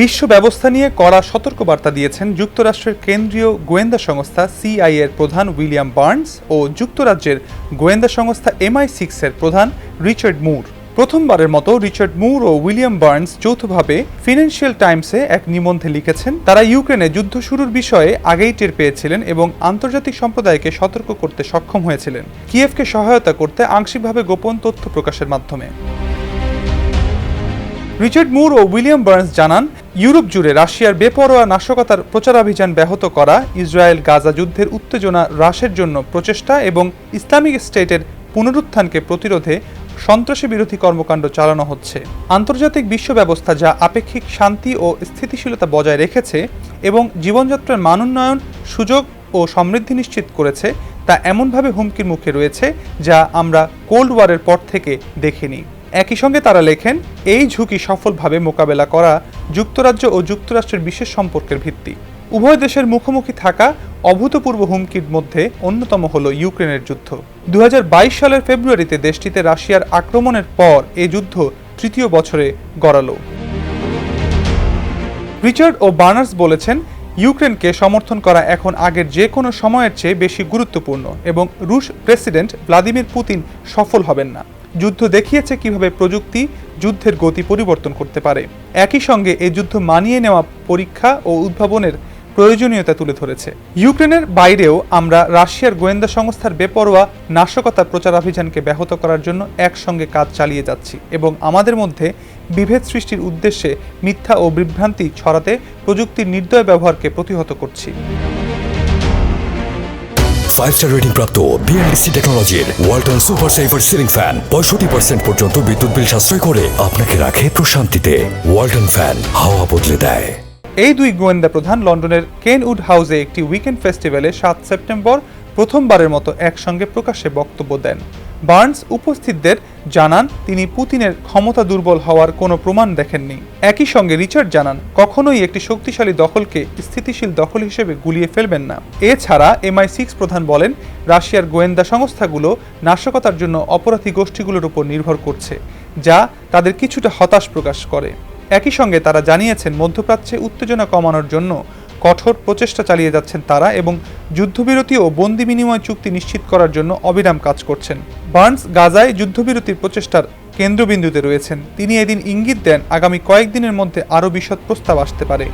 বিশ্ব ব্যবস্থা নিয়ে কড়া সতর্কবার্তা দিয়েছেন যুক্তরাষ্ট্রের কেন্দ্রীয় গোয়েন্দা সংস্থা সিআই এর প্রধান উইলিয়াম বার্নস ও যুক্তরাজ্যের গোয়েন্দা সংস্থা এমআই সিক্স এর প্রধান রিচার্ড মুর। প্রথমবারের মতো রিচার্ড মুর ও উইলিয়াম বার্নস যৌথভাবে ফিনান্সিয়াল টাইমসে এক নিবন্ধে লিখেছেন, তারা ইউক্রেনে যুদ্ধ শুরুর বিষয়ে আগেই টের পেয়েছিলেন এবং আন্তর্জাতিক সম্প্রদায়কে সতর্ক করতে সক্ষম হয়েছিলেন। কিয়েভকে সহায়তা করতে আংশিকভাবে গোপন তথ্য প্রকাশের মাধ্যমে। রিচার্ড মুর ও উইলিয়াম বার্নস জানান ইউরোপ জুড়ে রাশিয়ার বেপরোয়া নাশকতার প্রচারাভিযান ব্যাহত করা, ইসরায়েল গাজা যুদ্ধের উত্তেজনা হ্রাসের জন্য প্রচেষ্টা এবং ইসলামিক স্টেটের পুনরুত্থানকে প্রতিরোধে সন্ত্রাসী বিরোধী কর্মকাণ্ড চালানো হচ্ছে। আন্তর্জাতিক বিশ্ব ব্যবস্থা যা আপেক্ষিক শান্তি ও স্থিতিশীলতা বজায় রেখেছে এবং জীবনযাত্রার মান উন্নয়ন সুযোগ ও সমৃদ্ধি নিশ্চিত করেছে, তা এমনভাবে হুমকির মুখে রয়েছে যা আমরা কোল্ড ওয়ারের পর থেকে দেখিনি। একই সঙ্গে তারা লেখেন, এই ঝুঁকি সফলভাবে মোকাবেলা করা যুক্তরাজ্য ও যুক্তরাষ্ট্রের বিশেষ সম্পর্কের ভিত্তি। উভয় দেশের মুখোমুখি থাকা অভূতপূর্ব হুমকির মধ্যে অন্যতম হল ইউক্রেনের যুদ্ধ। দু সালের ফেব্রুয়ারিতে দেশটিতে রাশিয়ার আক্রমণের পর এ যুদ্ধ তৃতীয় বছরে গড়ালো। রিচার্ড ও বার্নার্স বলেছেন, ইউক্রেনকে সমর্থন করা এখন আগের যে কোনো সময়ের চেয়ে বেশি গুরুত্বপূর্ণ এবং রুশ প্রেসিডেন্ট ভ্লাদিমির পুতিন সফল হবেন না। যুদ্ধ দেখিয়েছে কীভাবে প্রযুক্তি যুদ্ধের গতি পরিবর্তন করতে পারে। একই সঙ্গে এই যুদ্ধ মানিয়ে নেওয়া পরীক্ষা ও উদ্ভাবনের প্রয়োজনীয়তা তুলে ধরেছে। ইউক্রেনের বাইরেও আমরা রাশিয়ার গোয়েন্দা সংস্থার বেপরোয়া নাশকতার প্রচারাভিযানকে ব্যাহত করার জন্য একসঙ্গে কাজ চালিয়ে যাচ্ছি এবং আমাদের মধ্যে বিভেদ সৃষ্টির উদ্দেশ্যে মিথ্যা ও বিভ্রান্তি ছড়াতে প্রযুক্তির নির্দয় ব্যবহারকে প্রতিহত করছি। ফাইভ স্টার রেটিং প্রাপ্ত বিএনডিসি টেকনোলজির Walton super saver ceiling fan পঁয়ষট্টি পার্সেন্ট পর্যন্ত বিদ্যুৎ বিল সাশ্রয় করে আপনাকে রাখে প্রশান্তিতে। ওয়ালটন ফ্যান হাওয়া বদলে দেয়। এই দুই গোয়েন্দা প্রধান লন্ডনের কেন উড হাউসে একটি উইকেন্ড ফেস্টিভ্যালে সাত সেপ্টেম্বর প্রথমবারের মতো একসঙ্গে প্রকাশ্যে বক্তব্য দেন। বার্নস উপস্থিতদের জানান, তিনি পুতিনের ক্ষমতা দুর্বল হওয়ার কোনো প্রমাণ দেখেননি। একই সঙ্গে রিচার্ড জানান, কখনোই একটি শক্তিশালী দখলকে স্থিতিশীল দখল হিসেবে গুলিয়ে ফেলবেন না। এছাড়া এমআই সিক্স প্রধান বলেন, রাশিয়ার গোয়েন্দা সংস্থাগুলো নাশকতার জন্য অপরাধী গোষ্ঠীগুলোর উপর নির্ভর করছে, যা তাদের কিছুটা হতাশ প্রকাশ করে। একই সঙ্গে তারা জানিয়েছেন, মধ্যপ্রাচ্যে উত্তেজনা কমানোর জন্য কঠোর প্রচেষ্টা চালিয়ে যাচ্ছেন তারা এবং যুদ্ধবিরতি ও বন্দি বিনিময় চুক্তি নিশ্চিত করার জন্য অবিরাম কাজ করছেন। বার্নস গাজায় যুদ্ধবিরতির প্রচেষ্টার কেন্দ্রবিন্দুতে রয়েছেন। তিনি এদিন ইঙ্গিত দেন আগামী কয়েকদিনের মধ্যে আরও বিশদ প্রস্তাব আসতে পারে।